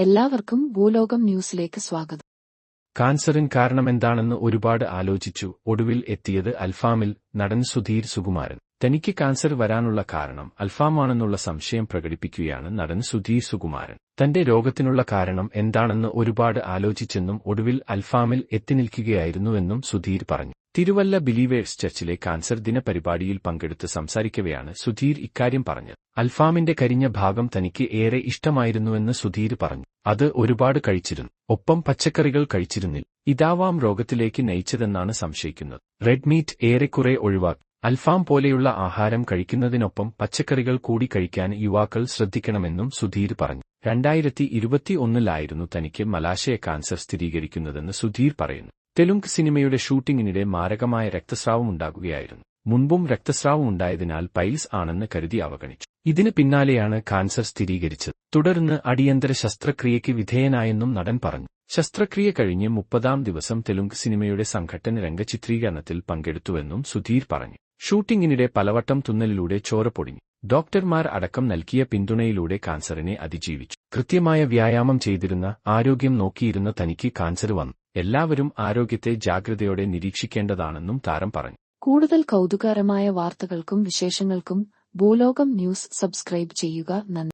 എല്ലാവർക്കും ഭൂലോകം ന്യൂസിലേക്ക് സ്വാഗതം. കാൻസറിൻ കാരണമെന്താണെന്ന് ഒരുപാട് ആലോചിച്ചു. ഒടുവിൽ എത്തിയത് അൽഫാമിൽ നടൻ സുധീർ സുകുമാരൻ. തനിക്ക് കാൻസർ വരാനുള്ള കാരണം അൽഫാമാണെന്നുള്ള സംശയം പ്രകടിപ്പിക്കുകയാണ് നടൻ സുധീർ സുകുമാരൻ. തന്റെ രോഗത്തിനുള്ള കാരണം എന്താണെന്ന് ഒരുപാട് ആലോചിച്ചെന്നും ഒടുവിൽ അൽഫാമിൽ എത്തിനിൽക്കുകയായിരുന്നുവെന്നും സുധീർ പറഞ്ഞു. തിരുവല്ല ബിലീവേഴ്സ് ചർച്ചിലെ കാൻസർ ദിന പരിപാടിയിൽ പങ്കെടുത്ത് സംസാരിക്കവെയാണ് സുധീർ ഇക്കാര്യം പറഞ്ഞത്. അൽഫാമിന്റെ കരിഞ്ഞ ഭാഗം തനിക്ക് ഏറെ ഇഷ്ടമായിരുന്നുവെന്ന് സുധീർ പറഞ്ഞു. അത് ഒരുപാട് കഴിച്ചിരുന്നു. ഒപ്പം പച്ചക്കറികൾ കഴിച്ചിരുന്നില്ല. ഇതാവാം രോഗത്തിലേക്ക് നയിച്ചതെന്നാണ് സംശയിക്കുന്നത്. റെഡ് മീറ്റ് ഏറെക്കുറെ ഒഴിവാക്കി അൽഫാം പോലെയുള്ള ആഹാരം കഴിക്കുന്നതിനൊപ്പം പച്ചക്കറികൾ കൂടി കഴിക്കാൻ യുവാക്കൾ ശ്രദ്ധിക്കണമെന്നും സുധീർ പറഞ്ഞു. രണ്ടായിരത്തി ഇരുപത്തിയൊന്നിലായിരുന്നു തനിക്ക് മലാശയ കാൻസർ സ്ഥിരീകരിക്കുന്നതെന്ന് സുധീർ പറയുന്നു. തെലുങ്ക് സിനിമയുടെ ഷൂട്ടിംഗിനിടെ മാരകമായ രക്തസ്രാവം ഉണ്ടാകുകയായിരുന്നു. മുൻപും രക്തസ്രാവം ഉണ്ടായതിനാൽ പൈൽസ് ആണെന്ന് കരുതി അവഗണിച്ചു. ഇതിന് പിന്നാലെയാണ് കാൻസർ സ്ഥിരീകരിച്ചത്. തുടർന്ന് അടിയന്തര ശസ്ത്രക്രിയയ്ക്ക് വിധേയനായെന്നും നടൻ പറഞ്ഞു. ശസ്ത്രക്രിയ കഴിഞ്ഞ് മുപ്പതാം ദിവസം തെലുങ്ക് സിനിമയുടെ സംഘട്ടന രംഗചിത്രീകരണത്തിൽ പങ്കെടുത്തുവെന്നും സുധീർ പറഞ്ഞു. ഷൂട്ടിംഗിനിടെ പലവട്ടം തുന്നലിലൂടെ ചോര പൊടിഞ്ഞു. ഡോക്ടർമാർ അടക്കം നൽകിയ പിന്തുണയിലൂടെ കാൻസറിനെ അതിജീവിച്ചു. കൃത്യമായ വ്യായാമം ചെയ്തിരുന്ന ആരോഗ്യം നോക്കിയിരുന്ന തനിക്ക് കാൻസർ വന്നു. എല്ലാവരും ആരോഗ്യത്തെ ജാഗ്രതയോടെ നിരീക്ഷിക്കേണ്ടതാണെന്നും താരം പറഞ്ഞു. കൂടുതൽ കൗതുകകരമായ വാർത്തകൾക്കും വിശേഷങ്ങൾക്കും ഭൂലോകം ന്യൂസ് സബ്സ്ക്രൈബ് ചെയ്യുക നന്ദി.